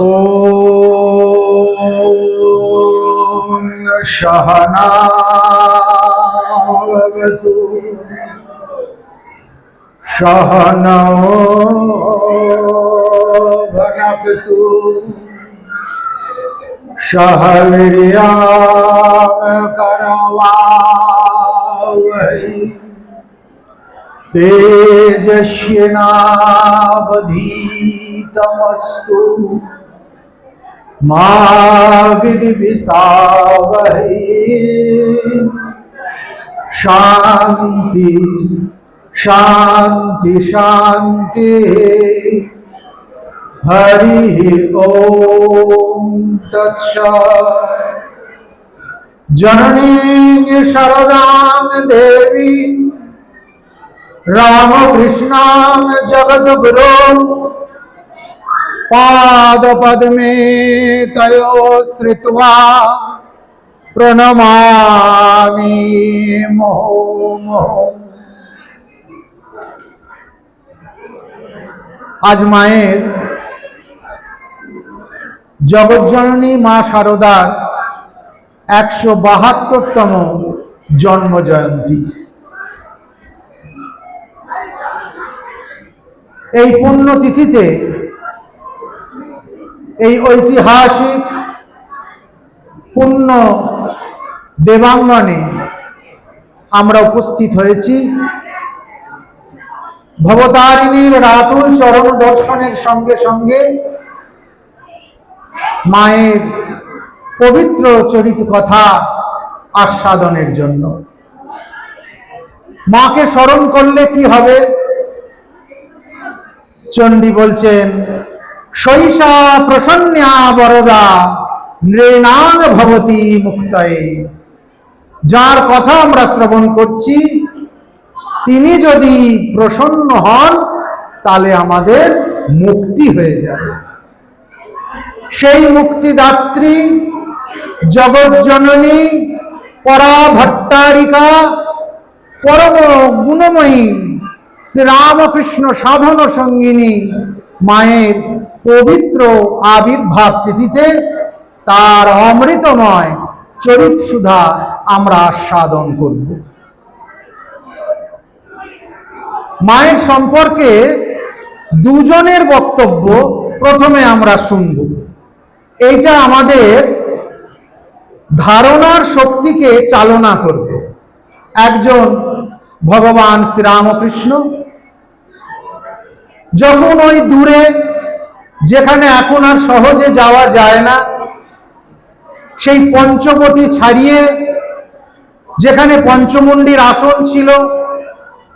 ॐ सहनावतु सहनौ भनक्तु सह करवावहै तेजस्विनावधीतमस्तु मा विद्विषावहै शान्ति शान्ति शान्ति हरिः হরি ওম জননী শরদাম দেবী, রামকৃষ্ণাম জগদ্গুরু, পাদপদ্মে তয়ো শ্রিত্বা প্রণমামি মোহ মোহ। আজ মায়ের জগজ্জননী মা শারদার একশো বাহাত্তরতম জন্ম জয়ন্তী এই পুণ্যতিথিতে এই ঐতিহাসিক পুণ্য দেবাঙ্গনে আমরা উপস্থিত হয়েছি। ভবতারিণীর রাতুল চরণ দর্শনের সঙ্গে সঙ্গে মায়ের পবিত্র চরিত কথা আস্বাদনের জন্য। মাকে স্মরণ করলে কি হবে? চণ্ডী বলছেন শৈশা প্রসন্যা বরদা নৃণাং ভবতী মুক্তয়ে। যার কথা আমরা শ্রবণ করছি, তিনি যদি প্রসন্ন হন, তাহলে আমাদের মুক্তি হয়ে যাবে। সেই মুক্তিদাত্রী জগজ্জননী পরা ভট্টারিকা পরম গুণময়ী শ্রীরামকৃষ্ণ সাধন সঙ্গিনী মায়ের পবিত্র আবির্ভাব তিথিতে তার অমৃতময় চরিত সুধা আমরা আস্বাদন করব। মায়ের সম্পর্কে দুজনের বক্তব্য প্রথমে আমরা শুনব। এইটা আমাদের ধারণার শক্তিকে চালনা করবে। একজন ভগবান শ্রীরামকৃষ্ণ যখন ওই দূরে, যেখানে এখন আর সহজে যাওয়া যায় না, সেই পঞ্চবটি ছাড়িয়ে যেখানে পঞ্চমুণ্ডির আসন ছিল,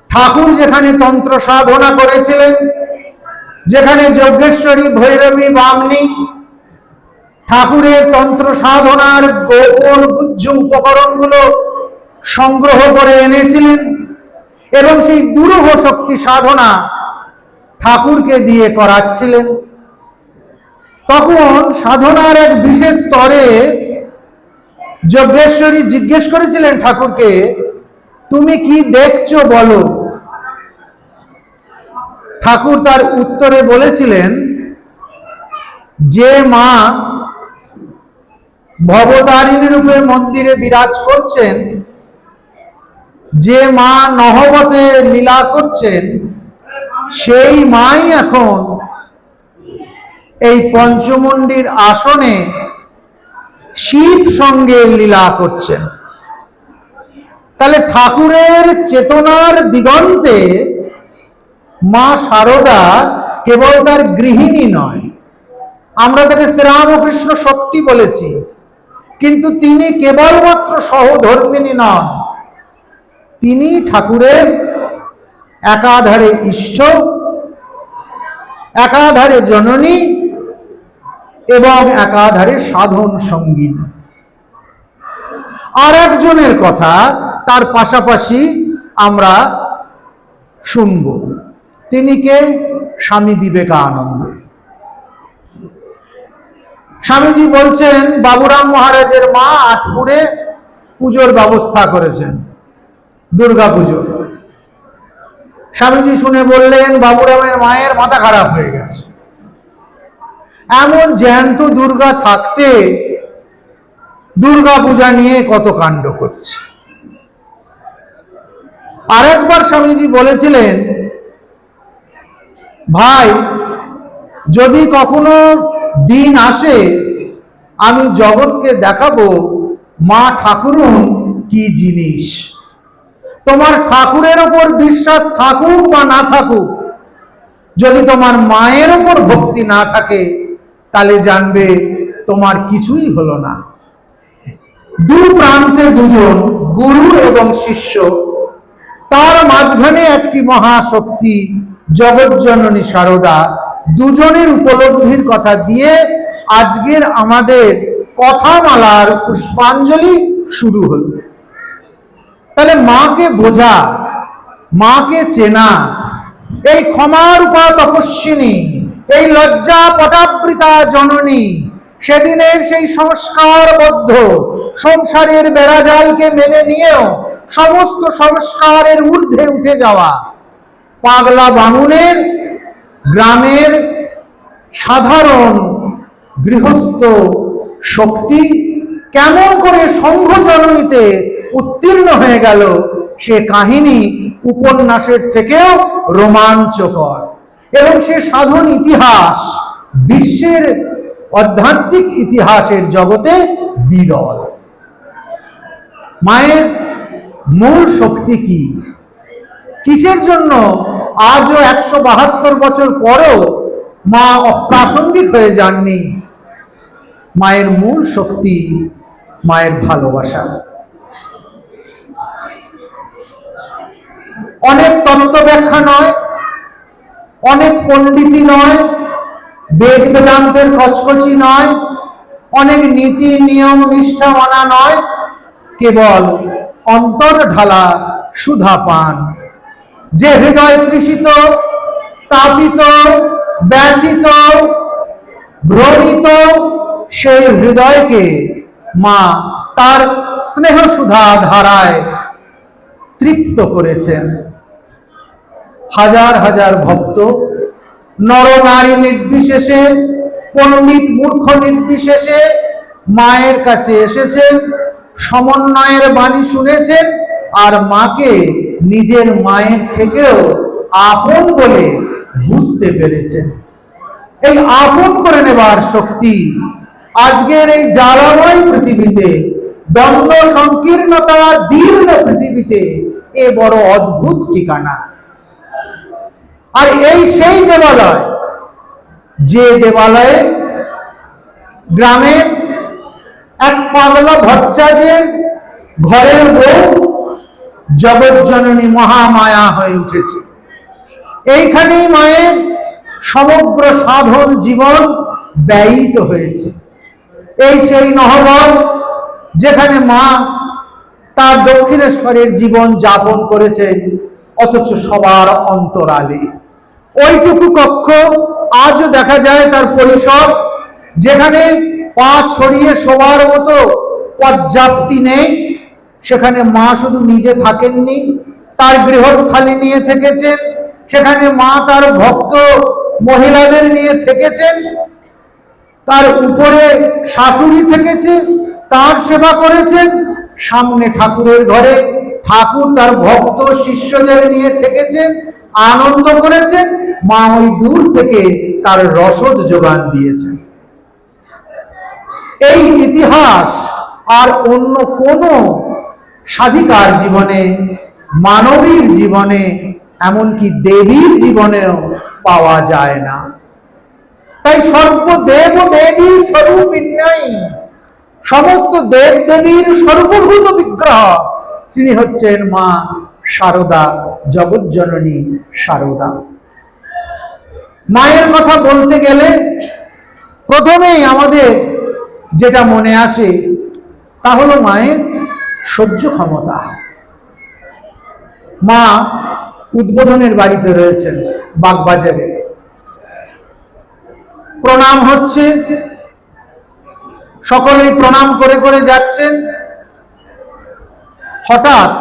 ঠাকুর যেখানে তন্ত্র সাধনা করেছিলেন, যেখানে যজ্ঞেশ্বরী, ভৈরবী, বামনি ঠাকুরের তন্ত্র সাধনার গোপন গুজ্জ উপকরণগুলো সংগ্রহ করে এনেছিলেন এবং সেই দুরূহ শক্তি সাধনা ঠাকুরকে দিয়ে করাচ্ছিলেন। তখন সাধনার এক বিশেষ স্তরে যজ্ঞেশ্বরী জিজ্ঞেস করেছিলেন ঠাকুরকে, তুমি কি দেখছ বলো? ঠাকুর তার উত্তরে বলেছিলেন, যে মা ভবতারিণী রূপে মন্দিরে বিরাজ করছেন, যে মা নহবতে লীলা করছেন, সেই মাই এখন এই পঞ্চমন্ডির আসনে শিব সঙ্গে লীলা করছেন। তাহলে ঠাকুরের চেতনার দিগন্তে মা শারদা কেবল তার গৃহিণী নয়। আমরা তাকে শ্রীরামকৃষ্ণ শক্তি বলেছি। কিন্তু তিনি কেবলমাত্র সহধর্মিনী নন। তিনি ঠাকুরের একাধারে ইষ্ট, একাধারে জননী এবং একাধারে সাধন সংগীত আর একজনের কথা তার পাশাপাশি আমরা শুনব। তিনি কে? স্বামী বিবেকানন্দ। স্বামীজি বলছেন, বাবুরাম মহারাজের মা আটপুরে পুজোর ব্যবস্থা করেছেন, দুর্গা পুজো স্বামীজি শুনে বললেন, বাবুরামের মায়ের মাথা খারাপ হয়ে গেছে। এমন জ্যান্ত দুর্গা থাকতে দুর্গা পূজা নিয়ে কত কাণ্ড করছে। আরেকবার স্বামীজি বলেছিলেন, ভাই, যদি কখনো দিন আসে, আমি জগৎকে দেখাবো, মা ঠাকুরুন কি জিনিস? তোমার ঠাকুরের ওপর বিশ্বাস থাকুক বা না থাকুক, যদি তোমার মায়ের ওপর ভক্তি না থাকে, তাহলে জানবে তোমার কিছুই হলো না। দু প্রান্তে দুজন গুরু এবং শিষ্য, তার মাঝখানে একটি মহাশক্তি, জগজ্জননী সারদা দুজনের উপলব্ধির কথা দিয়ে আজকের আমাদের কথামালার পুষ্পাঞ্জলি শুরু হলো। তাহলে মাকে বোঝা, মাকে চেনা, এই ক্ষমার উপা তপস্বিনী, এই লজ্জা পটাবৃতা জননী, সেদিনের সেই সংস্কারবদ্ধ সংসারের বেড়াজালকে মেনে নিয়েও সমস্ত সংস্কারের ঊর্ধ্বে উঠে যাওয়া পাগলা বামুনের গ্রামের সাধারণ গৃহস্থ শক্তি কেমন করে সংঘ জননীতে উত্তীর্ণ হয়ে গেল সে কাহিনী উপন্যাসের থেকেও রোমাঞ্চকর। এবং সে সাধন ইতিহাস, বিশ্বের আধ্যাত্মিক ইতিহাসের জগতে বিরল। মায়ের মূল শক্তি কি? কিসের জন্য আজও একশো বাহাত্তর বছর পরেও মা অপ্রাসঙ্গিক হয়ে যাননি। মায়ের মূল শক্তি, মায়ের ভালোবাসা। অনেক তত্ত্ব ব্যাখ্যা নয়, অনেক পণ্ডিতি নয়, বেদ বেদান্তের কচকচি নয়, অনেক নীতি, নিয়ম, নিষ্ঠা মানা নয়, কেবল অন্তর ঢালা সুধা পান যে হৃদয় তৃষিত তাপিত, ব্যথিত, ভ্রমিত, সেই হৃদয়কে মা তার স্নেহ সুধা ধারায় তৃপ্ত করেছেন। হাজার হাজার ভক্ত, নর নারী নির্বিশেষে, পণ্ডিত মূর্খ নির্বিশেষে মায়ের কাছে এসেছেন, সমন্বয়ের বাণী শুনেছেন, আর মাকে নিজের মায়ের থেকেও আপন বলে বুঝতে পেরেছেন। এই আপন করে নেবার শক্তি আজকের এই জ্বালাময় পৃথিবীতে দ্বন্দ্ব সংকীর্ণতা দীর্ঘ পৃথিবীতে এ বড় অদ্ভুত ঠিকানা। আর এই সেই দেবালয়, যে দেবালয়ে গ্রামের এক পাগলা ভট্টাচার্যের ঘরের বউ জগজ্জননী মহামায়া হয়ে উঠেছে। এইখানেই মায়ের সমগ্র সাধন জীবন ব্যয়িত হয়েছে। এই সেই নহবত যেখানে মা তার দক্ষিণেশ্বরের জীবন যাপন করেছেন, অথচ সবার অন্তরালে। ওইটুকু কক্ষ আজও দেখা যায় তার পরিসর, যেখানে পা ছড়িয়ে শোবার মতো পর্যাপ্তি নেই। সেখানে মা শুধু নিজে থাকেননি, তার গৃহস্থালী নিয়ে থেকেছেন, সেখানে মা তার ভক্ত মহিলাদের নিয়ে থেকেছেন, তার উপরে শাশুড়ি থেকেছে তার সেবা করেছেন, সামনে ঠাকুরের ঘরে ঠাকুর তার ভক্ত শিষ্যদের নিয়ে থেকেছেন, আনন্দ করেছেন, মা ওই দূর থেকে তার রসদ যোগান দিয়েছেন। এই ইতিহাস আর অন্য কোনো সাধিকার জীবনে, মানবীর জীবনে, এমনকি দেবীর জীবনেও পাওয়া যায় না। তাই সর্বদেব দেবী স্বরূপিন্যাই সমস্ত দেব দেবীর সর্বভূত বিগ্রহ, তিনি হচ্ছেন মা সারদা, জগজ্জননী সারদা। মায়ের কথা বলতে গেলে প্রথমেই আমাদের যেটা মনে আসে, তা হলো মায়ের সহ্য ক্ষমতা। মা উদ্বোধনের বাড়িতে রয়েছেন বাগবাজারে। প্রণাম হচ্ছে। সকলেই প্রণাম করে করে যাচ্ছেন। হঠাৎ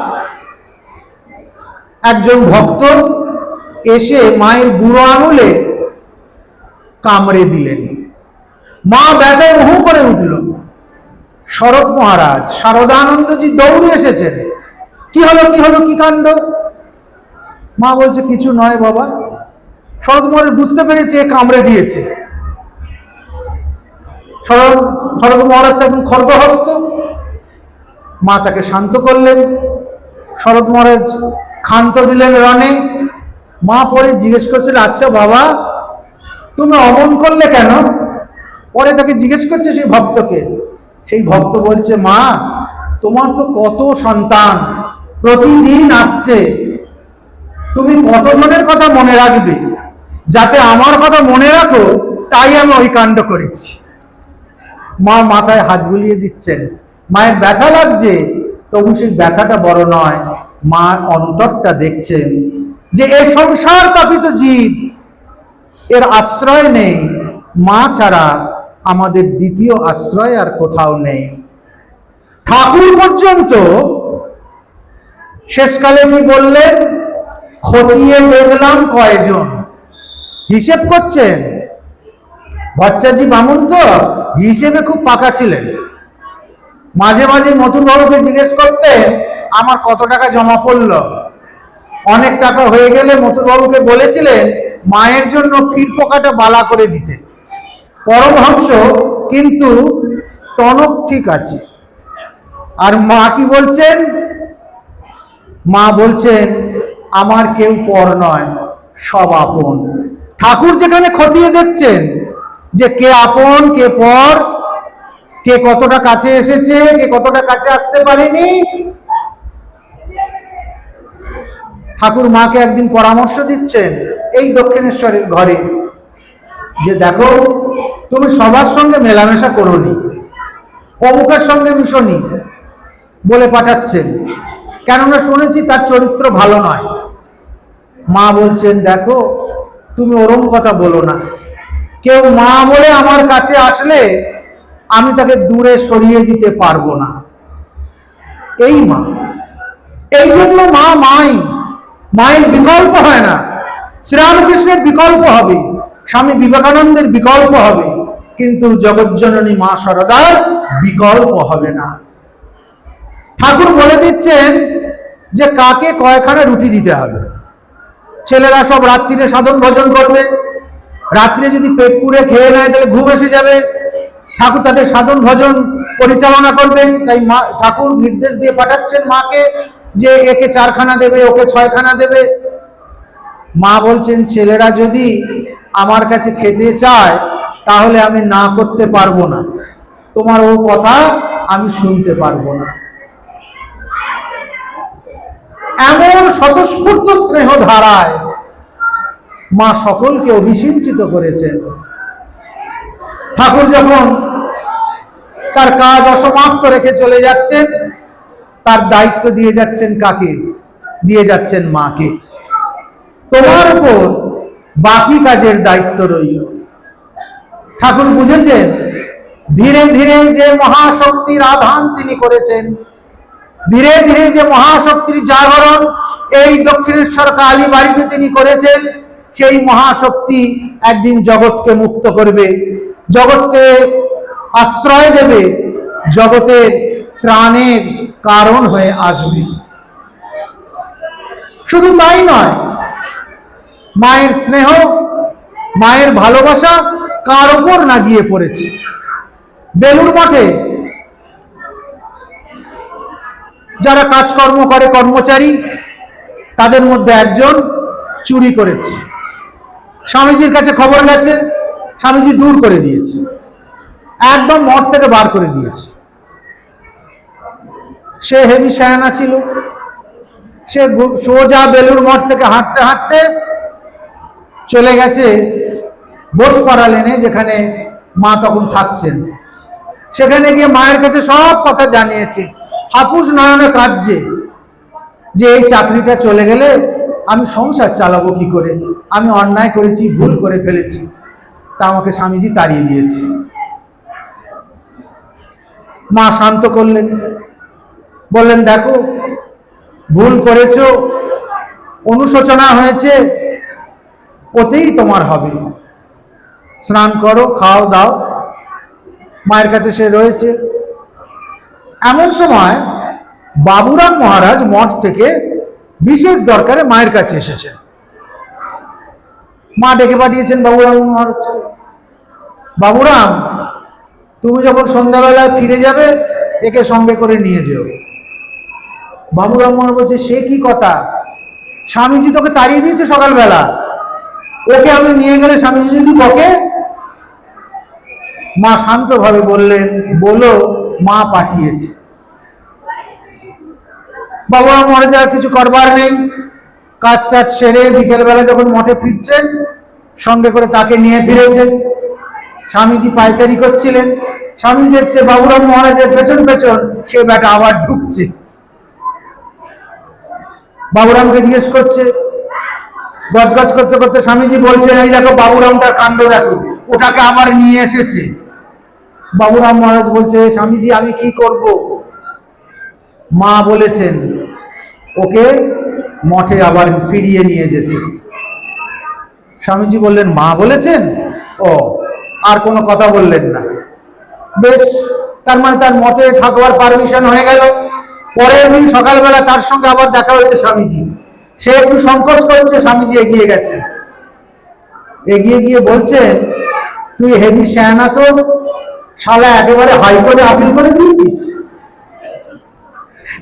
একজন ভক্ত এসে মায়ের বুড়ো আঙুলে কামড়ে দিলেন। মা ব্যথায় মুহু করে উঠল। শরৎ মহারাজ শারদানন্দজি দৌড়ে এসেছেন। কি হলো কি হলো, কি কাণ্ড? মা বলছে, কিছু নয় বাবা। শরৎ মহারাজ বুঝতে পেরেছে, কামড়ে দিয়েছে। শরৎ শরৎ মহারাজ তো একদম খর্গহস্ত। মা তাকে শান্ত করলেন। শরৎ মহারাজ ক্ষান্ত দিলেন রণে মা পরে জিজ্ঞেস করছিল আচ্ছা বাবা তুমি অমন করলে কেন? পরে তাকে জিজ্ঞেস করছে সেই ভক্তকে। সেই ভক্ত বলছে, মা, তোমার তো কত সন্তান, প্রতিদিন আসছে। তুমি কতজনের কথা মনে রাখবে? যাতে আমার কথা মনে রাখো, তাই আমি ওই কাণ্ড করেছি। মা মাথায় হাত বুলিয়ে দিচ্ছেন, মায়ের ব্যথা লাগছে? তবু সেই ব্যথাটা বড় নয়, মার অন্তরটা দেখছেন যে এ সংসার তাপিত জীব, এর আশ্রয় নেই। মা ছাড়া আমাদের দ্বিতীয় আশ্রয় আর কোথাও নেই। ঠাকুর পর্যন্ত শেষকালে কি বললেন? খতিয়ে দেখলাম কয়জন। হিসেব করছেন? ভট্টাচার্য বামুন তো হিসেবে খুব পাকা ছিলেন। মাঝে মাঝে নতুন বাবুকে জিজ্ঞেস করতে আমার কত টাকা জমা পড়ল? অনেক টাকা হয়ে গেলে মতুরবাবুকে বলেছিলেন, মায়ের জন্য ফির পোকাটা বালা করে দিতে। পরমহংস, কিন্তু টনক ঠিক আছে। আর মা কি বলছেন? মা বলছেন, আমার কেউ পর নয়, সব আপন। ঠাকুর যেখানে খতিয়ে দেখছেন, যে কে আপন, কে পর, কে কতটা কাছে এসেছে, কে কতটা কাছে আসতে পারেনি, ঠাকুর মাকে একদিন পরামর্শ দিচ্ছেন, এই দক্ষিণেশ্বরের ঘরে, যে দেখো তুমি সবার সঙ্গে মেলামেশা করোনি। অমুকের সঙ্গে মিশনি বলে পাঠাচ্ছেন কেননা শুনেছি তার চরিত্র ভালো নয়। মা বলছেন, দেখো, তুমি ওরম কথা বলো না। কেউ মা বলে আমার কাছে আসলে আমি তাকে দূরে সরিয়ে দিতে পারব না। এই মা। এই জন্য মা মাই, মায়ের বিকল্প হয় না। শ্রীরামকৃষ্ণের বিকল্প হবে, স্বামী বিবেকানন্দের বিকল্প হবে। কিন্তু জগজ্জননী মা সরদার বিকল্প হবে না। ঠাকুর বলে দিচ্ছেন যে কাকে কয়খানা রুটি দিতে হবে? ছেলেরা সব রাত্রিরে সাধন ভোজন করবে। রাত্রে যদি পেট পুড়ে খেয়ে নেয়, তাহলে ঘুম এসে যাবে। ঠাকুর তাদের সাধন ভজন পরিচালনা করবেন তাই মা, ঠাকুর নির্দেশ দিয়ে পাঠাচ্ছেন মাকে যে একে চারখানা দেবে, ওকে ছয়খানা দেবে। মা বলছেন, ছেলেরা যদি আমার কাছে খেতে চায় তাহলে আমি না করতে পারব না। তোমার ও কথা আমি শুনতে পারব না। এমন স্বতঃস্ফূর্ত স্নেহ ধারায় মা সকলকে অভিসিঞ্চিত করেছেন। ঠাকুর যখন তার কাজ অসমাপ্ত রেখে চলে যাচ্ছেন, তার দায়িত্ব দিয়ে যাচ্ছেন কাকে? দিয়ে যাচ্ছেন মাকে। তোমার উপর বাকি কাজের দায়িত্ব রইল। ঠাকুর বুঝেছেন? ধীরে ধীরে যে মহাশক্তির আধান তিনি করেছেন, ধীরে ধীরে যে মহাশক্তির জাগরণ এই দক্ষিণেশ্বর কালী বাড়িতে তিনি করেছেন, সেই মহাশক্তি একদিন জগৎকে মুক্ত করবে, জগৎকে আশ্রয় দেবে, জগতের ত্রাণের কারণ হয়ে আসবে। শুধু তাই নয়, মায়ের স্নেহ, মায়ের ভালোবাসা কার ওপর না গিয়ে পড়েছে? বেলুর মঠে যারা কাজকর্ম করে, কর্মচারী, তাদের মধ্যে একজন চুরি করেছে। স্বামীজির কাছে খবর গেছে, স্বামীজি দূর করে দিয়েছে। একদম মঠ থেকে বার করে দিয়েছে। সে হেভি সায়ানা ছিল। সে সোজা বেলুর মঠ থেকে হাঁটতে হাঁটতে চলে গেছে বোসপাড়া লেনে যেখানে মা তখন থাকছেন। সেখানে গিয়ে মায়ের কাছে সব কথা জানিয়েছে। হাপুস নয়নে কাঁদছে যে এই চাকরিটা চলে গেলে আমি সংসার চালাবো কি করে? আমি অন্যায় করেছি, ভুল করে ফেলেছি। তা আমাকে স্বামীজি তাড়িয়ে দিয়েছে। মা শান্ত করলেন। বললেন, দেখো, ভুল করেছ, অনুশোচনা হয়েছে, ওতেই তোমার হবে। স্নান করো, খাও, দাও। মায়ের কাছে সে রয়েছে। এমন সময় বাবুরাম মহারাজ মঠ থেকে বিশেষ দরকারে মায়ের কাছে এসেছেন। মা ডেকে পাঠিয়েছেন বাবুরাম মহারাজকে বাবুরাম তুমি যখন সন্ধ্যাবেলায় ফিরে যাবে, একে সঙ্গে করে নিয়ে যেও। বাবুরাম মহারাজ বলছে, সে কি কথা? স্বামীজি তোকে তাড়িয়ে দিয়েছে সকালবেলা। ওকে আমি নিয়ে গেলে স্বামীজি যদি বকে মা শান্তভাবে বললেন, বলো, মা পাঠিয়েছে। বাবা মরে যাওয়ার কিছু করবার নেই। কাজ টাজ সেরে বিকেলবেলা যখন মঠে ফিরছেন, সঙ্গে করে তাকে নিয়ে ফিরেছেন। স্বামীজি পায়চারি করছিলেন। স্বামী দেখছে বাবুরাম মহারাজের পেছন পেছন সে বেটা আবার ঢুকছে। বাবুরামকে জিজ্ঞেস করছে, গজগজ করতে করতে স্বামীজি বলছেন, এই দেখো বাবুরামটার কাণ্ড দেখো, ওটাকে আবার নিয়ে এসেছে। বাবুরাম মহারাজ বলছে, স্বামীজি, আমি কি করব? মা বলেছেন, ওকে মঠে আবার ফিরিয়ে নিয়ে যেতে। স্বামীজি বললেন, মা বলেছেন? ও, আর কোনো কথা বললেন না। বেশ, তার মানে তার মতে ঠাকুর পারমিশন হয়ে গেল। পরের দিন সকালবেলা তার সঙ্গে আবার দেখা হয়েছে স্বামীজি। সে একটু সংকোচ করছে, স্বামীজি এগিয়ে গেছেন। এগিয়ে গিয়ে বলছেন, তুই হেভি শ্যানা তো শালা একেবারে হাইকোর্টে আপিল করে দিয়েছিস?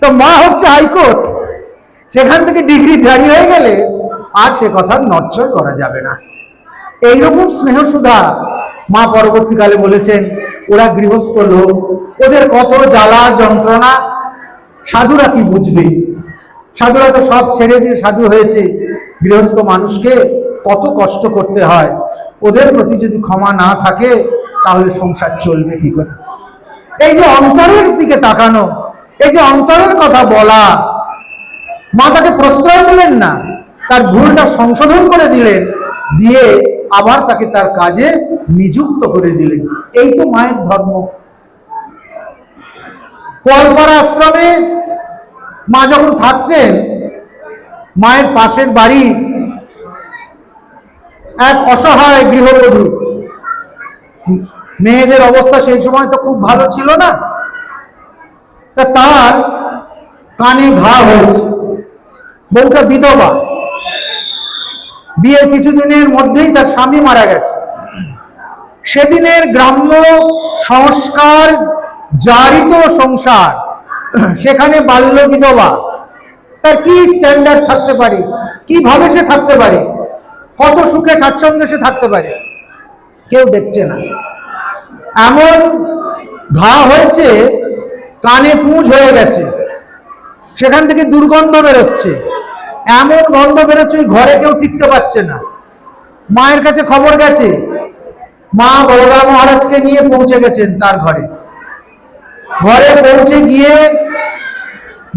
তো মা হচ্ছে হাইকোর্ট। সেখান থেকে ডিগ্রি জারি হয়ে গেলে আর সে কথা নচ্চর করা যাবে না। এইরকম স্নেহ সুধা মা পরবর্তীকালে বলেছেন, ওরা গৃহস্থ লোক, ওদের কত জ্বালা যন্ত্রণা, সাধুরা কি বুঝবে? সাধুরা তো সব ছেড়ে দিয়ে সাধু হয়েছে। গৃহস্থ মানুষকে কত কষ্ট করতে হয়। ওদের প্রতি যদি ক্ষমা না থাকে তাহলে সংসার চলবে কি করে? এই যে অন্তরের দিকে তাকানো, এই যে অন্তরের কথা বলা মা তাকে প্রশ্রয় দিলেন না, তার ভুলটা সংশোধন করে দিলেন, দিয়ে আবার তাকে তার কাজে নিযুক্ত করে দিলেন। এই তো মায়ের ধর্ম। কলপাড়া আশ্রমে মা যখন থাকতেন, মায়ের পাশের বাড়ি এক অসহায় গৃহবধূ মেয়েদের অবস্থা সেই সময় তো খুব ভালো ছিল না। তা তার কানে ঘা হয়েছে। বউটা বিধবা। বিয়ের কিছুদিনের মধ্যেই তার স্বামী মারা গেছে। সেদিনের গ্রাম্য সংস্কার জারিত সংসার, সেখানে বাল্য বিধবা। তার কি স্ট্যান্ডার্ড থাকতে পারে? কীভাবে সে থাকতে পারে? কত সুখে স্বাচ্ছন্দ্যে সে থাকতে পারে? কেউ দেখছে না। এমন ঘা হয়েছে, কানে পুঁজ হয়ে গেছে। সেখান থেকে দুর্গন্ধ বেরোচ্ছে। এমন গন্ধ বেরোচ্ছে ওই ঘরে কেউ টিকতে পারছে না। মায়ের কাছে খবর গেছে, মা বলরাম মহারাজকে নিয়ে পৌঁছে গেছেন তার ঘরে। ঘরে পৌঁছে গিয়ে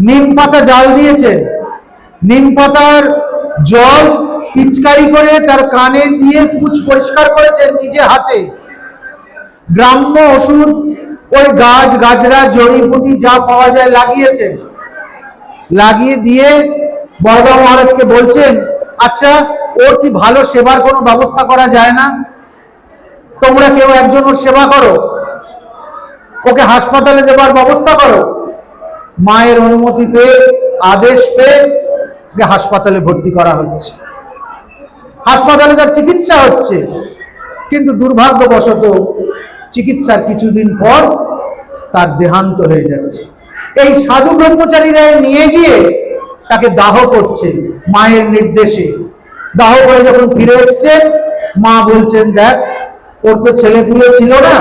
নিম পাতা জাল দিয়েছেন। নিম পাতার জল পিচকারি করে তার কানে দিয়ে পুচ পরিষ্কার করেছেন নিজে হাতে। গ্রাম্য ওষুধ ওই গাছ গাছরা জড়িপুটি যা পাওয়া যায় লাগিয়েছেন লাগিয়ে দিয়ে বড়দা মহারাজকে বলছেন আচ্ছা ওর কি ভালো সেবার কোনো ব্যবস্থা করা যায় না? তোমরা কেউ একজন ওর সেবা করো। ওকে হাসপাতালে যাবার ব্যবস্থা করো। মায়ের অনুমতি পেয়ে, আদেশ পেয়ে হাসপাতালে ভর্তি করা হচ্ছে। হাসপাতালে তার চিকিৎসা হচ্ছে। কিন্তু দুর্ভাগ্যবশত চিকিৎসার কিছুদিন পর তার দেহান্ত হয়ে যাচ্ছে। এই সাধু ব্রহ্মচারীরা নিয়ে গিয়ে তাকে দাহ করছে মায়ের নির্দেশে। দাহ করে যখন ফিরে এসছে, মা বলছেন, দেখ, ওর তো ছেলে ছিল না,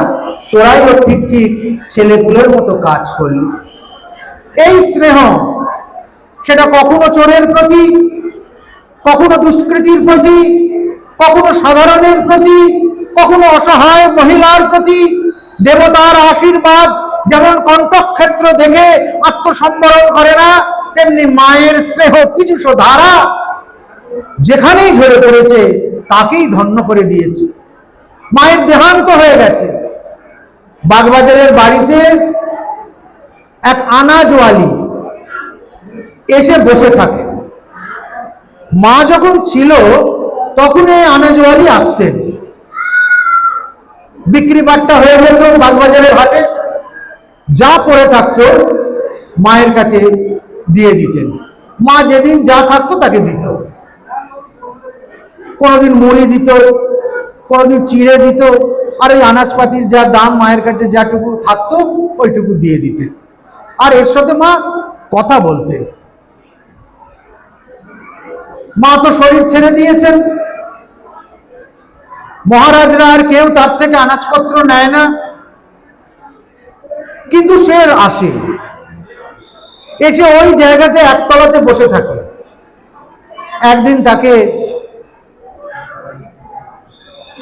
তোরাই ওর ঠিক ঠিক ছেলে পুলের মতো কাজ করলি। এই স্নেহ, সেটা কখনো চোরের প্রতি কখনো দুষ্কৃতির প্রতি, কখনো সাধারণের প্রতি, কখনো অসহায় মহিলার প্রতি, দেবতার আশীর্বাদ যেমন কণ্ঠক্ষেত্র দেখে আত্মসম্বরণ করে না, তেমনি মায়ের স্নেহ কিছু ধারা যেখানেই ঝরে পড়েছে, তাকেই ধন্য করে দিয়েছে। মায়ের দেহান্ত হয়ে গেছে। বাগবাজারের বাড়িতে এক আনাজওয়ালি এসে বসে থাকে। মা যখন ছিল তখন এই আনাজওয়ালি আসতেন। বিক্রি বাট্টা হয়ে যেত বাগবাজারের হাটে। যা পড়ে থাকতো মায়ের কাছে দিয়ে দিতেন। মা যেদিন যা থাকতো তাকে দিত। কোনোদিন মুড়ি দিত, কোনোদিন চিড়ে দিত, আর ওই আনাজপাতির যা দাম মায়ের কাছে যাটুকু থাকতো, ওইটুকু দিয়ে দিতেন। আর এর সাথে মা কথা বলতেন। মা তো শরীর ছেড়ে দিয়েছেন। মহারাজরা আর কেউ তার থেকে আনাজপত্র নেয় না। কিন্তু সে আসে এসে ওই জায়গাতে একতলাতে বসে থাকে। একদিন তাকে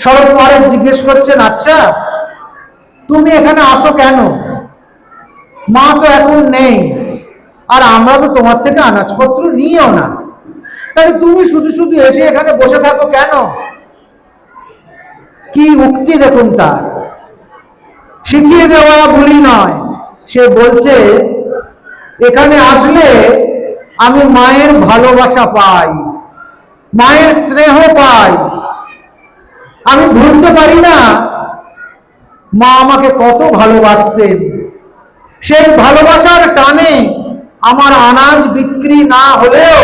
শরৎ মহারাজ জিজ্ঞেস করছেন আচ্ছা তুমি এখানে আসো কেন? মা তো এখন নেই। আর আমরা তো তোমার থেকে আনাজপত্র নিয়েও না। তাহলে তুমি শুধু শুধু এসে এখানে বসে থাকো কেন? কি উক্তি দেখুন তার। শিখিয়ে দেওয়া ভুলি নয়। সে বলছে, এখানে আসলে আমি মায়ের ভালোবাসা পাই, মায়ের স্নেহ পাই। আমি ভুলতে পারি না। মা আমাকে কত ভালোবাসতেন। সেই ভালোবাসার টানে আমার আনাজ বিক্রি না হলেও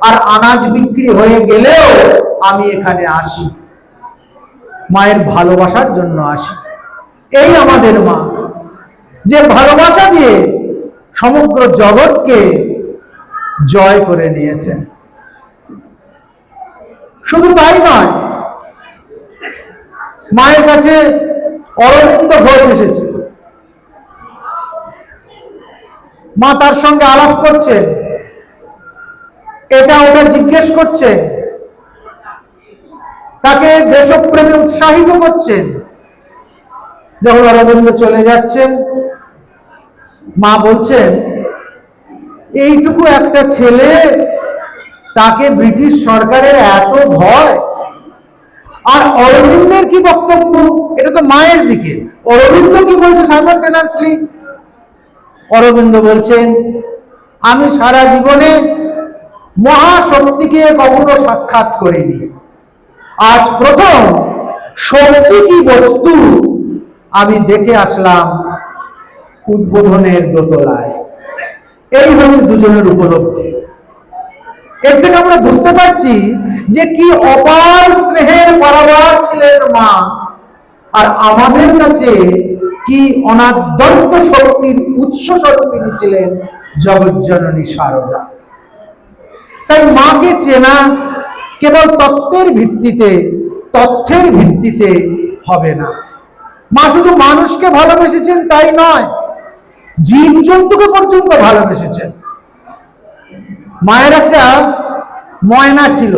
আর আনাজ বিক্রি হয়ে গেলেও আমি এখানে আসি। মায়ের ভালোবাসার জন্য আসি। এই আমাদের মা। যে ভালোবাসা দিয়ে সমগ্র জগৎকে জয় করে নিয়েছেন। শুধু তাই নয়, মায়ের কাছে অরবিন্দ ঘোষ এসেছে। মা তার সঙ্গে আলাপ করছেন। এটা ওটা জিজ্ঞেস করছেন তাকে দেশপ্রেমে উৎসাহিত করছেন। যখন অরবিন্দ চলে যাচ্ছেন, মা বলছেন, এইটুকু একটা ছেলে, তাকে ব্রিটিশ সরকারের এত ভয়? আর অরবিন্দের কি বক্তব্য? এটা তো মায়ের দিকে। অরবিন্দ কি বলছে সাইমনটেনাসলি অরবিন্দ বলছেন, আমি সারা জীবনে মহাশক্তিকে কখনো সাক্ষাৎ করিনি। আজ প্রথম শক্তি কি বস্তু আমি দেখে আসলাম উদ্বোধনের দোতলায়। এই হল দুজনের উপলব্ধি। এর থেকে আমরা বুঝতে পারছি যে কি অপার স্নেহের বরাবর ছিলেন মা, আর আমাদের কাছে কি অনাদ্যন্ত শক্তির উৎস স্বরূপিনী ছিলেন জগজ্জননী সারদা। তাই মাকে চেনা কেবল তত্ত্বের ভিত্তিতে, তথ্যের ভিত্তিতে হবে না। মা শুধু মানুষকে ভালোবেসেছেন তাই নয় জীব জন্তুকে পর্যন্ত ভালোবেসেছেন। মায়ের একটা ময়না ছিল।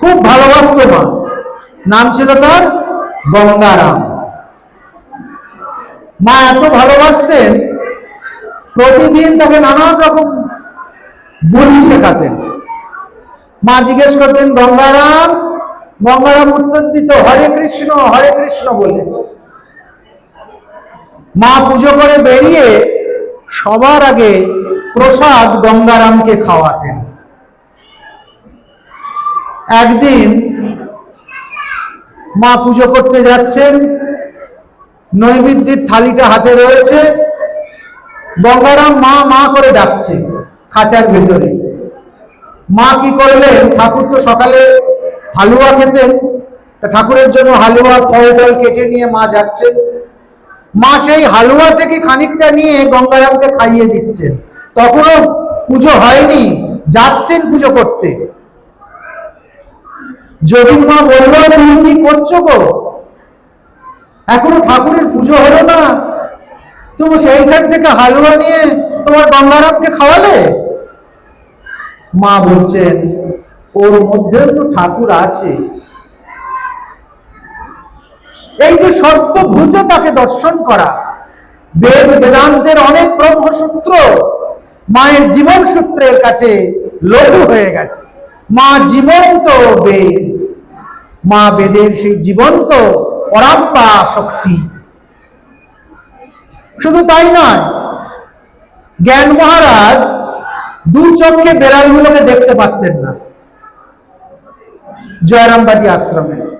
খুব ভালোবাসত মা। নাম ছিল তার গঙ্গারাম। মা এত ভালোবাসতেন, প্রতিদিন তাকে নানান রকম বলি শেখাতেন। মা জিজ্ঞেস করতেন, গঙ্গারাম গঙ্গারাম উত্তর দিত হরে কৃষ্ণ হরে কৃষ্ণ বলে। মা পুজো করে বেরিয়ে সবার আগে প্রসাদ গঙ্গারামকে খাওয়াতেন। একদিন মা পুজো করতে যাচ্ছেন, নৈবেদ্যের থালিটা হাতে রয়েছে, গঙ্গারাম মা মা করে ডাকছে খাঁচার ভেতরে। মা কি করলেন ঠাকুর তো সকালে হালুয়া খেতেন। তা ঠাকুরের জন্য হালুয়া, ফল টল কেটে নিয়ে মা যাচ্ছেন মা সেই হালুয়া থেকে খানিকটা নিয়ে গঙ্গারামকে খাইয়ে দিচ্ছেন। তখনও পুজো হয়নি, যাচ্ছেন পুজো করতে। যদি মা বলল, তুমি কি করছ গো? এখনও ঠাকুরের পুজো হলো না। তুমি সেইখান থেকে হালুয়া নিয়ে তোমার গঙ্গারামকে খাওয়ালে? মা বলছেন, ওর মধ্যেও তো ঠাকুর আছে। এই যে সর্বভূত তাকে দর্শন করা, বেদ বেদান্তের অনেক ব্রহ্মসূত্র মায়ের জীবন সূত্রের কাছে লঘু হয়ে গেছে। মা জীবন্ত বেদ, মা বেদের সেই জীবন্ত পরাম্পা শক্তি। শুধু তাই নয়, জ্ঞান মহারাজ দু চোখে বেড়ালগুলোকে দেখতে পারতেন না। জয়রামবাটি আশ্রমে।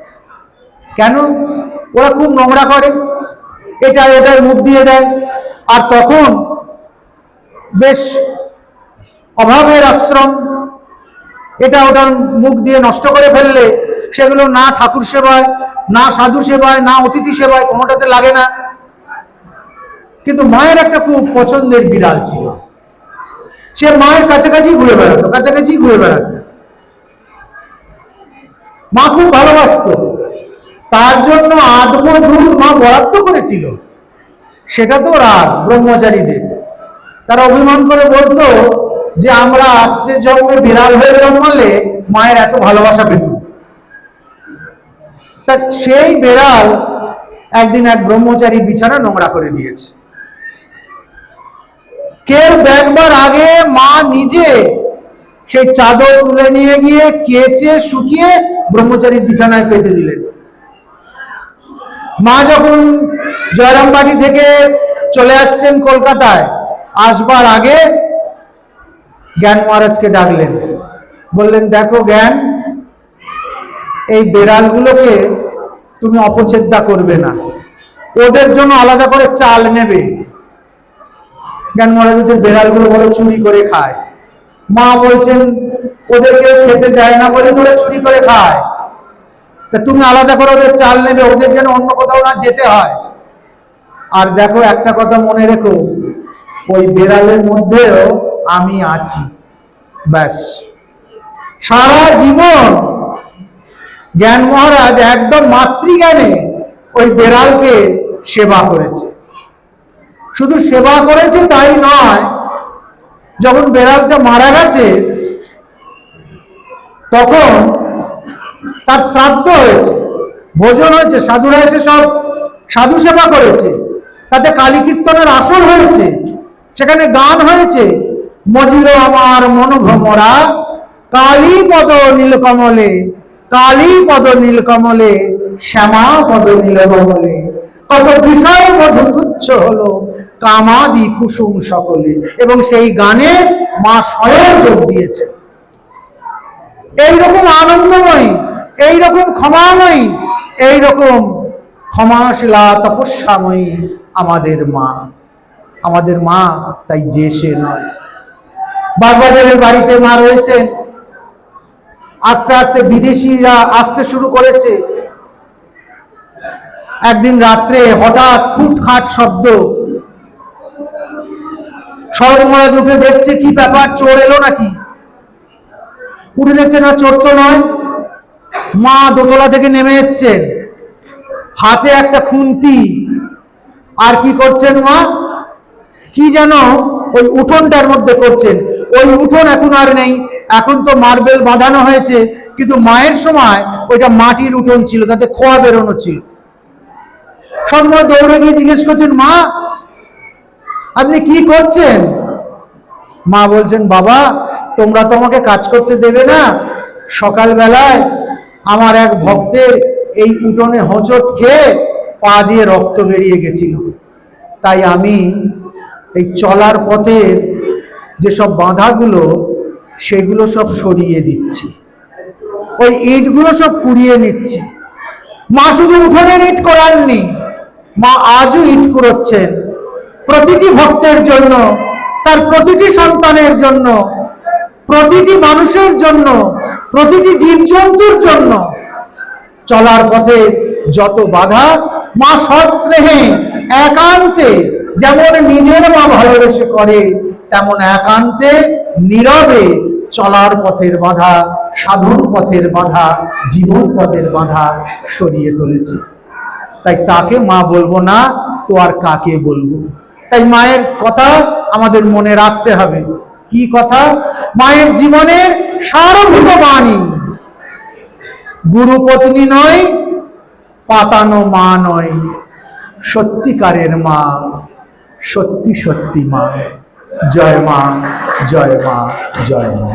কেন? ওরা খুব নোংরা করে। এটা এটার মুখ দিয়ে দেয়। আর তখন বেশ অভাবের আশ্রম। এটা ওটার মুখ দিয়ে নষ্ট করে ফেললে সেগুলো না ঠাকুর সেবায়, না সাধু সেবায়, না অতিথি সেবায় কোনোটাতে লাগে না। কিন্তু মায়ের একটা খুব পছন্দের বিড়াল ছিল। সে মায়ের কাছাকাছি ঘুরে বেড়াতো, কাছাকাছি ঘুরে বেড়াতো। মা খুব ভালোবাসত। তার জন্য আত্ম দুধ মা বরাদ্দ করেছিল। সেটা তো রাগ, ব্রহ্মচারীদের। তারা অভিমান করে বলতো যে, আমরা আসছে জন্মে বিড়াল হয়ে জন্মালে মায়ের এত ভালোবাসা পেত তা সেই বেড়াল একদিন এক ব্রহ্মচারী বিছানা নোংরা করে দিয়েছে। কেউ দেখবার আগে মা নিজে সেই চাদর তুলে নিয়ে গিয়ে কেচে শুকিয়ে ব্রহ্মচারীর বিছানায় পেতে দিলেন। মা যখন জয়রামবাটি থেকে চলে আসছেন কলকাতায়, আসবার আগে জ্ঞান মহারাজকে ডাকলেন। বললেন, দেখো জ্ঞান, এই বেড়ালগুলোকে তুমি অপছেদ্যা করবে না। ওদের জন্য আলাদা করে চাল নেবে। জ্ঞান মহারাজ হচ্ছে বেড়ালগুলো বলে চুরি করে খায়। মা বলছেন, ওদেরকে খেতে দেয় না বলে তোরা চুরি করে খায়। তা তুমি আলাদা করে ওদের চাল নেবে, ওদের যেন অন্য কোথাও না যেতে হয়। আর দেখো, একটা কথা মনে রেখো, ওই বেড়ালের মধ্যেও আমি আছি। ব্যাস। সারা জীবন জ্ঞান মহারাজ একদম মাতৃজ্ঞানে ওই বেড়ালকে সেবা করেছে। শুধু সেবা করেছে তাই নয়, যখন বেড়ালটা মারা গেছে, তখন তার শ্রাদ্ধ হয়েছে, ভোজন হয়েছে, সাধুরা এসে সব সাধু সেবা করেছে, তাতে কালী কীর্তনের আসর হয়েছে, সেখানে গান হয়েছে, মজিল আমার মনোভ্রমরা কালী পদ নীলকমলে কালী পদ নীলকমলে শ্যামা পদ নীলকমলে কত বিষয় মধু তুচ্ছ হলো কামাদি কুসুম সকলে। এবং সেই গানে মা স্বয়ং যোগ দিয়েছে। এইরকম আনন্দময়ী, এইরকম ক্ষমাময়ী, এইরকম ক্ষমাশীলা তপস্যাময়ী আমাদের মা। আমাদের মা তাই যে সে নয়। বাগবাজারের বাড়িতে মা রয়েছেন। আস্তে আস্তে বিদেশিরা আসতে শুরু করেছে। একদিন রাত্রে হঠাৎ খুটখাট শব্দ সরব মহারাজ উঠে দেখছে, কি ব্যাপার? চোর এলো নাকি? উঠে দেখছে না, চোর তো নয়। মা দোতলা থেকে নেমে এসছেন হাতে একটা খুন্তি। আর কি করছেন মা? কি যেন ওই উঠোনটার মধ্যে করছেন। ওই উঠোন এখন আর নেই। এখন তো মার্বেল বাঁধানো হয়েছে। কিন্তু মায়ের সময় ওইটা মাটির উঠোন ছিল, তাতে খোয়া বেরোনো ছিল। সদময় দৌড়ে গিয়ে জিজ্ঞেস করছেন, মা আপনি কি করছেন? মা বলছেন, বাবা, তোমরা তো আমাকে কাজ করতে দেবে না। সকালবেলায় আমার এক ভক্তের এই উঠোনে হোঁচট খেয়ে পা দিয়ে রক্ত বেরিয়ে গেছিল। তাই আমি এই চলার পথে যেসব বাঁধাগুলো, সেগুলো সব সরিয়ে দিচ্ছি। ওই ইটগুলো সব কুড়িয়ে নিচ্ছি। মা শুধু উঠোনের ইট করাননি, মা আজও ইট কুড়োচ্ছেন। প্রতিটি ভক্তের জন্য, তার প্রতিটি সন্তানের জন্য, প্রতিটি মানুষের জন্য, প্রতিটি জীবজন্তুর জন্য চলার পথে যত বাধা, মা সস্নেহে একান্তে যেমন নিজের মা ভালোবেসে করে, তেমন একান্তে নীরবে চলার পথের বাধা সাধন পথের বাধা, জীবন পথের বাধা সরিয়ে তুলেছে। তাই তাকে মা বলব না, তো আর কাকে বলব? তাই মায়ের কথা আমাদের মনে রাখতে হবে। কি কথা? মায়ের জীবনের সারভূত বাণী। গুরু পত্নী নয়, পাতানো মা নয়, সত্যিকারের মা, সত্যি সত্যি মা। জয় মা জয় মা জয় মা।